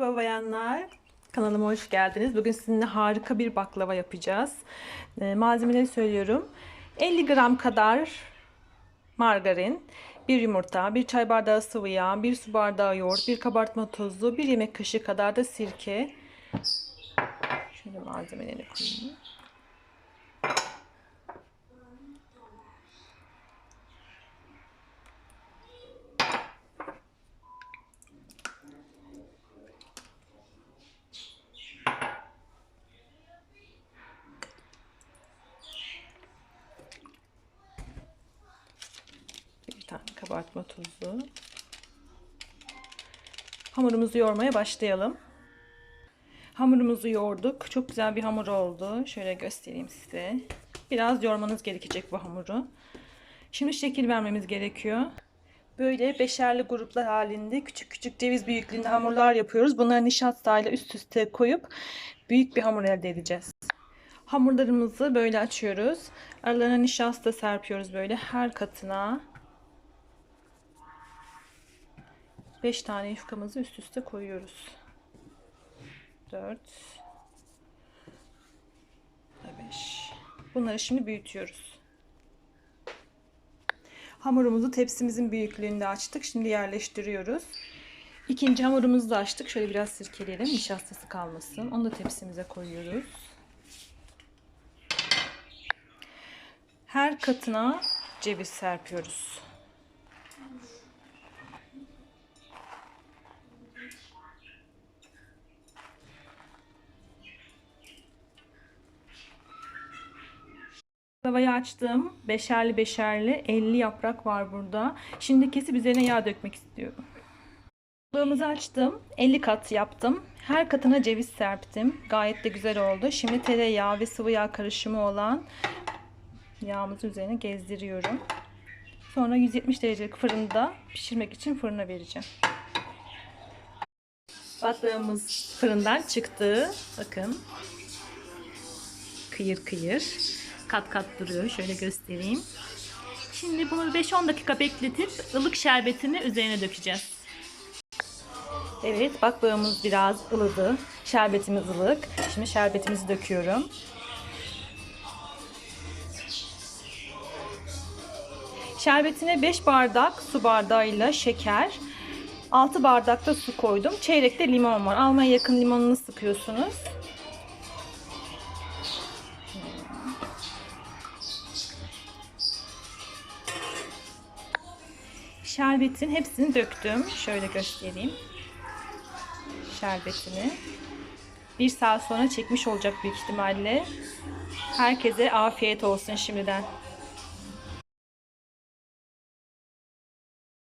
Merhaba bayanlar. Kanalıma hoş geldiniz. Bugün sizinle harika bir baklava yapacağız. Ee, malzemeleri söylüyorum. 50 gram kadar margarin, bir yumurta, bir çay bardağı sıvı yağ, bir su bardağı yoğurt, bir kabartma tozu, bir yemek kaşığı kadar da sirke. Şöyle malzemeleri koyayım. Bir tane kabartma tozu. Hamurumuzu yoğurmaya başlayalım. Hamurumuzu yoğurduk. Çok güzel bir hamur oldu. Şöyle göstereyim size. Biraz yoğurmanız gerekecek bu hamuru. Şimdi şekil vermemiz gerekiyor. Böyle beşerli gruplar halinde küçük küçük ceviz büyüklüğünde hamurlar yapıyoruz. Bunları nişastayla üst üste koyup büyük bir hamur elde edeceğiz. Hamurlarımızı böyle açıyoruz. Aralarına nişasta serpiyoruz böyle her katına. 5 tane yufkamızı üst üste koyuyoruz. 4 5 Bunları şimdi büyütüyoruz. Hamurumuzu tepsimizin büyüklüğünde açtık. Şimdi yerleştiriyoruz. İkinci hamurumuzu da açtık. Şöyle biraz sirkeleyelim. Nişastası kalmasın. Onu da tepsimize koyuyoruz. Her katına ceviz serpiyoruz. Tavayı açtım. Beşerli beşerli 50 yaprak var burada. Şimdi kesip üzerine yağ dökmek istiyorum. Balığımızı açtım. 50 kat yaptım. Her katına ceviz serptim. Gayet de güzel oldu. Şimdi tereyağı ve sıvı yağ karışımı olan yağımızı üzerine gezdiriyorum. Sonra 170 derecelik fırında pişirmek için fırına vereceğim. Baklağımız fırından çıktı. Bakın. Kıyır kıyır. Kat kat duruyor. Şöyle göstereyim. Şimdi bunu 5-10 dakika bekletip ılık şerbetini üzerine dökeceğiz. Evet baklağımız biraz ılıdı. Şerbetimiz ılık. Şimdi şerbetimizi döküyorum. Şerbetine 5 bardak su bardağıyla şeker, 6 bardak da su koydum. Çeyrekte limon var. Almaya yakın limonunu sıkıyorsunuz. Şerbetin hepsini döktüm. Şöyle göstereyim. Şerbetini. Bir saat sonra çekmiş olacak büyük ihtimalle. Herkese afiyet olsun şimdiden.